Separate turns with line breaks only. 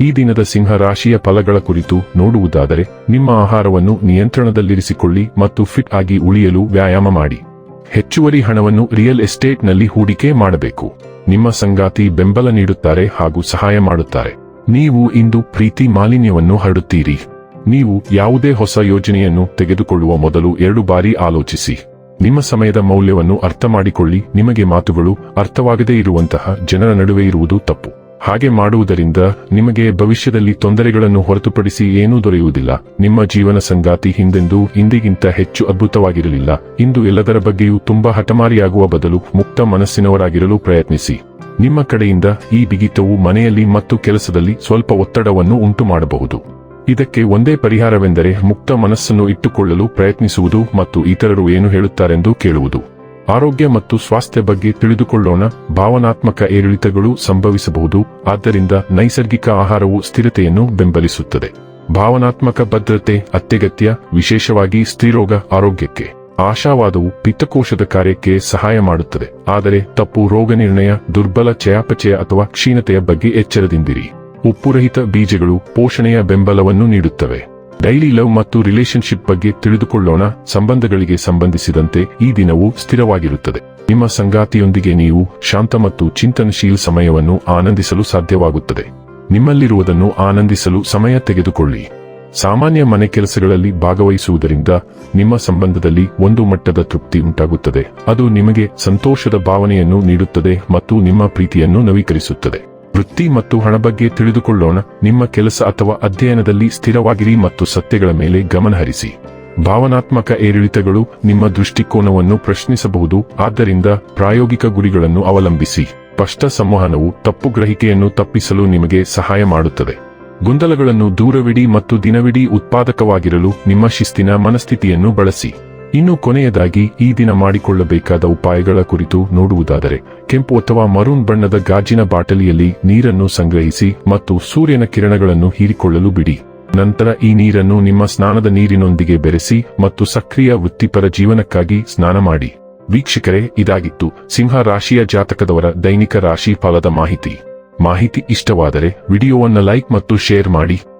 ಈ ದಿನದ ಸಿಂಹ ರಾಶಿಯ ಫಲಗಳ ಕುರಿತು ನೋಡುವುದಾದರೆ, ನಿಮ್ಮ ಆಹಾರವನ್ನು ನಿಯಂತ್ರಣದಲ್ಲಿರಿಸಿಕೊಳ್ಳಿ ಮತ್ತು ಫಿಟ್ ಆಗಿ ಉಳಿಯಲು ವ್ಯಾಯಾಮ ಮಾಡಿ. ಹೆಚ್ಚುವರಿ ಹಣವನ್ನು ರಿಯಲ್ ಎಸ್ಟೇಟ್ನಲ್ಲಿ ಹೂಡಿಕೆ ಮಾಡಬೇಕು. ನಿಮ್ಮ ಸಂಗಾತಿ ಬೆಂಬಲ ನೀಡುತ್ತಾರೆ ಹಾಗೂ ಸಹಾಯ ಮಾಡುತ್ತಾರೆ. ನೀವು ಇಂದು ಪ್ರೀತಿ ಮಾಲಿನ್ಯವನ್ನು ಹರಡುತ್ತೀರಿ. ನೀವು ಯಾವುದೇ ಹೊಸ ಯೋಜನೆಯನ್ನು ತೆಗೆದುಕೊಳ್ಳುವ ಮೊದಲು ಎರಡು ಬಾರಿ ಆಲೋಚಿಸಿ. ನಿಮ್ಮ ಸಮಯದ ಮೌಲ್ಯವನ್ನು ಅರ್ಥ ಮಾಡಿಕೊಳ್ಳಿ ನಿಮಗೆ ಮಾತುಗಳು ಅರ್ಥವಾಗದೇ ಇರುವಂತಹ ಜನರ ನಡುವೆ ಇರುವುದು ತಪ್ಪು. ಹಾಗೆ ಮಾಡುವುದರಿಂದ ನಿಮಗೆ ಭವಿಷ್ಯದಲ್ಲಿ ತೊಂದರೆಗಳನ್ನು ಹೊರತುಪಡಿಸಿ ಏನೂ ದೊರೆಯುವುದಿಲ್ಲ. ನಿಮ್ಮ ಜೀವನ ಸಂಗಾತಿ ಹಿಂದೆಂದೂ ಇಂದಿಗಿಂತ ಹೆಚ್ಚು ಅದ್ಭುತವಾಗಿರಲಿಲ್ಲ. ಇಂದು ಎಲ್ಲದರ ಬಗ್ಗೆಯೂ ತುಂಬಾ ಹಠಮಾರಿಯಾಗುವ ಬದಲು ಮುಕ್ತ ಮನಸ್ಸಿನವರಾಗಿರಲು ಪ್ರಯತ್ನಿಸಿ. ನಿಮ್ಮ ಕಡೆಯಿಂದ ಈ ಬಿಗಿತವು ಮನೆಯಲ್ಲಿ ಮತ್ತು ಕೆಲಸದಲ್ಲಿ ಸ್ವಲ್ಪ ಒತ್ತಡವನ್ನು ಉಂಟು ಮಾಡಬಹುದು ಇದಕ್ಕೆ ಒಂದೇ ಪರಿಹಾರವೆಂದರೆ ಮುಕ್ತ ಮನಸ್ಸನ್ನು ಇಟ್ಟುಕೊಳ್ಳಲು ಪ್ರಯತ್ನಿಸುವುದು ಮತ್ತು ಇತರರು ಏನು ಹೇಳುತ್ತಾರೆಂದು ಕೇಳುವುದು. ಆರೋಗ್ಯ ಮತ್ತು ಸ್ವಾಸ್ಥ್ಯ ಬಗ್ಗೆ ತಿಳಿದುಕೊಳ್ಳೋಣ. ಭಾವನಾತ್ಮಕ ಏರಿಳಿತಗಳು ಸಂಭವಿಸಬಹುದು. ಆದ್ದರಿಂದ ನೈಸರ್ಗಿಕ ಆಹಾರವು ಸ್ಥಿರತೆಯನ್ನು ಬೆಂಬಲಿಸುತ್ತದೆ. ಭಾವನಾತ್ಮಕ ಭದ್ರತೆ, ಅತ್ಯಗತ್ಯ, ವಿಶೇಷವಾಗಿ ಸ್ತ್ರೀರೋಗ ಆರೋಗ್ಯಕ್ಕೆ. ಆಶಾವಾದವು ಪಿತ್ತಕೋಶದ ಕಾರ್ಯಕ್ಕೆ ಸಹಾಯ ಮಾಡುತ್ತದೆ. ಆದರೆ ತಪ್ಪು ರೋಗ ನಿರ್ಣಯ, ದುರ್ಬಲ ಚಯಾಪಚಯ ಅಥವಾ ಕ್ಷೀಣತೆಯ ಬಗ್ಗೆ ಎಚ್ಚರದಿಂದಿರಿ. ಉಪ್ಪುರಹಿತ ಬೀಜಗಳು ಪೋಷಣೆಯ ಬೆಂಬಲವನ್ನು ನೀಡುತ್ತವೆ. ಡೈಲಿ ಲವ್ ಮತ್ತು ರಿಲೇಶನ್ಶಿಪ್ ಬಗ್ಗೆ ತಿಳಿದುಕೊಳ್ಳೋಣ. ಸಂಬಂಧಗಳಿಗೆ ಸಂಬಂಧಿಸಿದಂತೆ ಈ ದಿನವು ಸ್ಥಿರವಾಗಿರುತ್ತದೆ. ನಿಮ್ಮ ಸಂಗಾತಿಯೊಂದಿಗೆ ನೀವು ಶಾಂತ ಮತ್ತು ಚಿಂತನಶೀಲ ಸಮಯವನ್ನು ಆನಂದಿಸಲು ಸಾಧ್ಯವಾಗುತ್ತದೆ. ನಿಮ್ಮಲ್ಲಿರುವುದನ್ನು ಆನಂದಿಸಲು ಸಮಯ ತೆಗೆದುಕೊಳ್ಳಿ. ಸಾಮಾನ್ಯ ಮನೆ ಕೆಲಸಗಳಲ್ಲಿ ಭಾಗವಹಿಸುವುದರಿಂದ ನಿಮ್ಮ ಸಂಬಂಧದಲ್ಲಿ ಒಂದು ಮಟ್ಟದ ತೃಪ್ತಿ ಉಂಟಾಗುತ್ತದೆ. ಅದು ನಿಮಗೆ ಸಂತೋಷದ ಭಾವನೆಯನ್ನು ನೀಡುತ್ತದೆ ಮತ್ತು ನಿಮ್ಮ ಪ್ರೀತಿಯನ್ನು ನವೀಕರಿಸುತ್ತದೆ. ವೃತ್ತಿ ಮತ್ತು ಹಣ ಬಗ್ಗೆ ತಿಳಿದುಕೊಳ್ಳೋಣ. ನಿಮ್ಮ ಕೆಲಸ ಅಥವಾ ಅಧ್ಯಯನದಲ್ಲಿ ಸ್ಥಿರವಾಗಿರಿ ಮತ್ತು ಸತ್ಯಗಳ ಮೇಲೆ ಗಮನಹರಿಸಿ ಭಾವನಾತ್ಮಕ ಏರಿಳಿತಗಳು ನಿಮ್ಮ ದೃಷ್ಟಿಕೋನವನ್ನು ಪ್ರಶ್ನಿಸಬಹುದು. ಆದ್ದರಿಂದ ಪ್ರಾಯೋಗಿಕ ಗುರಿಗಳನ್ನು ಅವಲಂಬಿಸಿ. ಸ್ಪಷ್ಟ ಸಂವಹನವು ತಪ್ಪು ಗ್ರಹಿಕೆಯನ್ನು ತಪ್ಪಿಸಲು ನಿಮಗೆ ಸಹಾಯ ಮಾಡುತ್ತದೆ. ಗೊಂದಲಗಳನ್ನು ದೂರವಿಡಿ ಮತ್ತು ದಿನವಿಡೀ ಉತ್ಪಾದಕವಾಗಿರಲು ನಿಮ್ಮ ಶಿಸ್ತಿನ ಮನಸ್ಥಿತಿಯನ್ನು ಬಳಸಿ. ಇನ್ನು ಕೊನೆಯದಾಗಿ ಈ ದಿನ ಮಾಡಿಕೊಳ್ಳಬೇಕಾದ ಉಪಾಯಗಳ ಕುರಿತು ನೋಡುವುದಾದರೆ, ಕೆಂಪು ಅಥವಾ ಮರೂನ್ ಬಣ್ಣದ ಗಾಜಿನ ಬಾಟಲಿಯಲ್ಲಿ ನೀರನ್ನು ಸಂಗ್ರಹಿಸಿ ಮತ್ತು ಸೂರ್ಯನ ಕಿರಣಗಳನ್ನು ಹೀರಿಕೊಳ್ಳಲು ಬಿಡಿ. ನಂತರ ಈ ನೀರನ್ನು ನಿಮ್ಮ ಸ್ನಾನದ ನೀರಿನೊಂದಿಗೆ ಬೆರೆಸಿ ಮತ್ತು ಸಕ್ರಿಯ ವೃತ್ತಿಪರ ಜೀವನಕ್ಕಾಗಿ ಸ್ನಾನ ಮಾಡಿ. ವೀಕ್ಷಕರೇ, ಇದಾಗಿತ್ತು ಸಿಂಹ ರಾಶಿಯ ಜಾತಕದವರ ದೈನಿಕ ರಾಶಿ ಫಲದ ಮಾಹಿತಿ. ಮಾಹಿತಿ ಇಷ್ಟವಾದರೆ ವಿಡಿಯೋವನ್ನು ಲೈಕ್ ಮತ್ತು ಶೇರ್ ಮಾಡಿ.